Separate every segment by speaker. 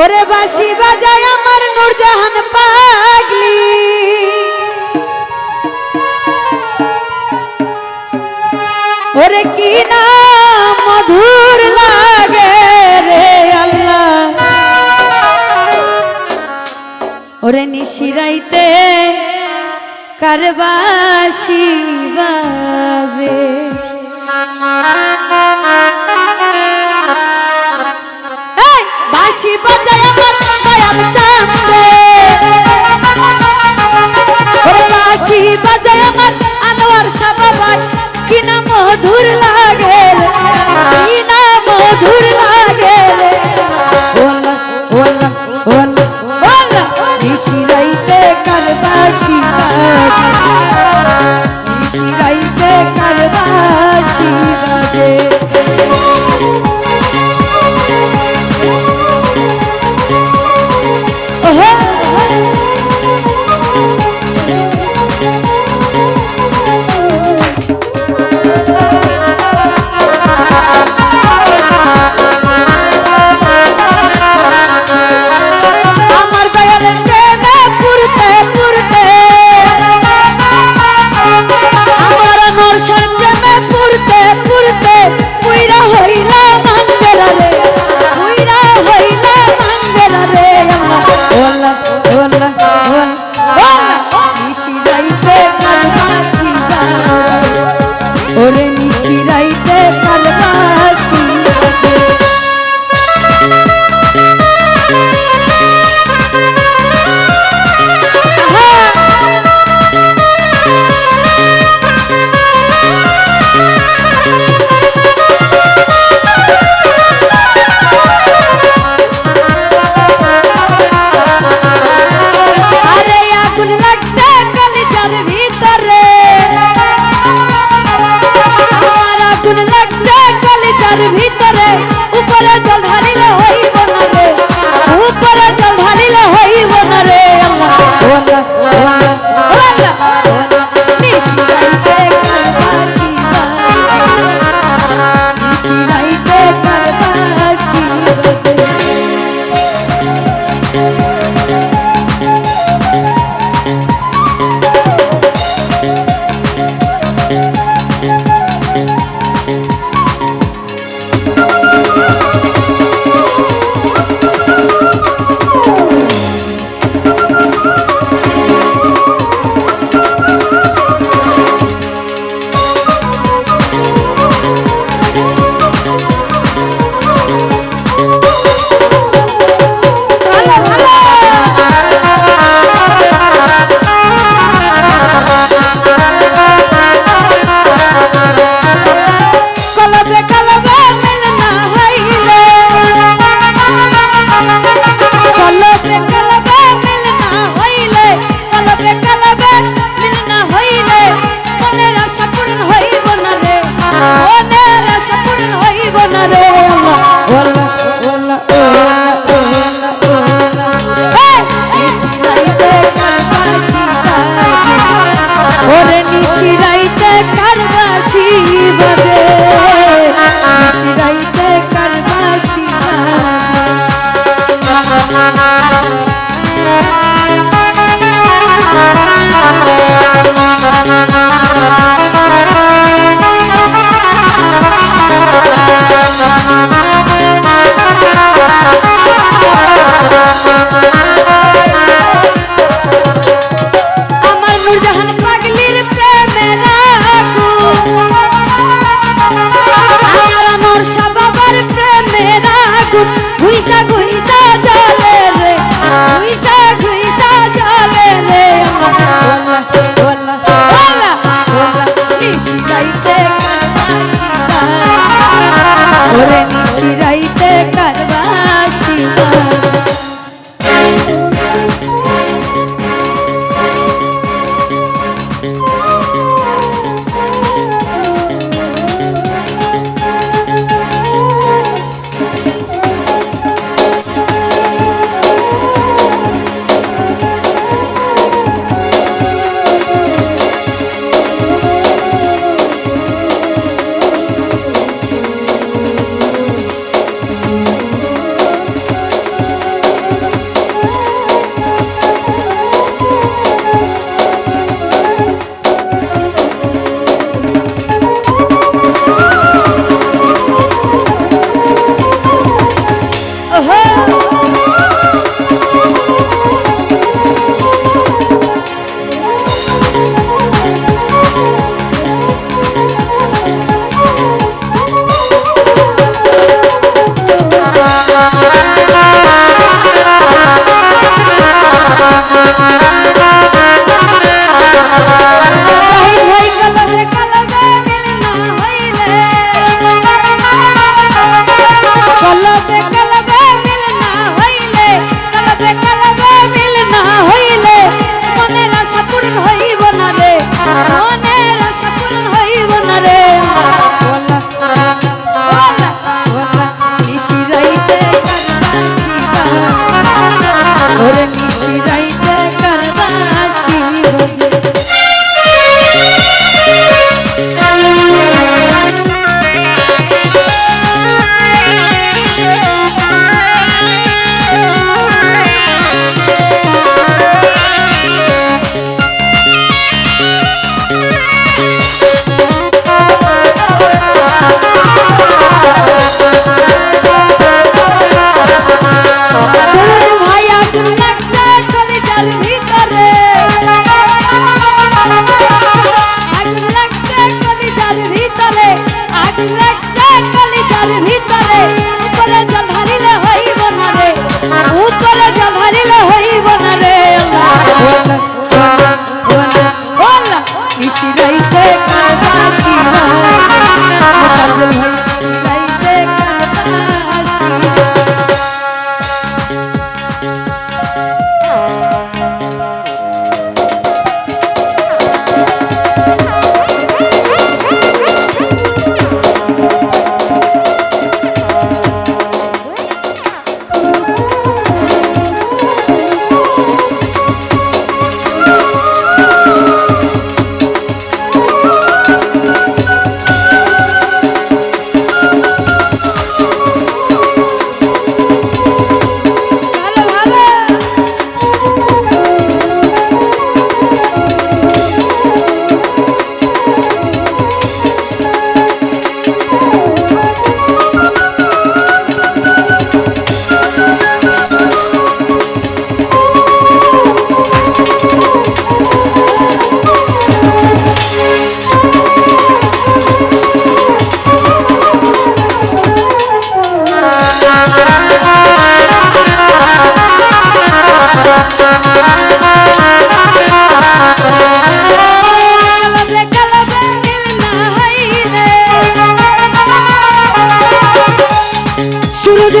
Speaker 1: ওরে বাসি বাজায় আমার নূরজাহান পাগলি। ওরে কি না মধুর লাগে রে আল্লাহ। ওরে নিশিরাইতে কারবাসি বাজে। বাঁশি বাজায় বাজায় আমার আনোয়ার সাবাবাই। কি না মধুর লাগে। ওরে নিশিরাইতে কার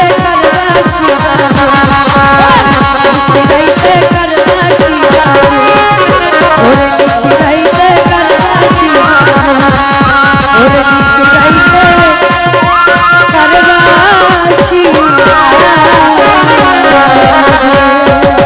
Speaker 1: Thank you.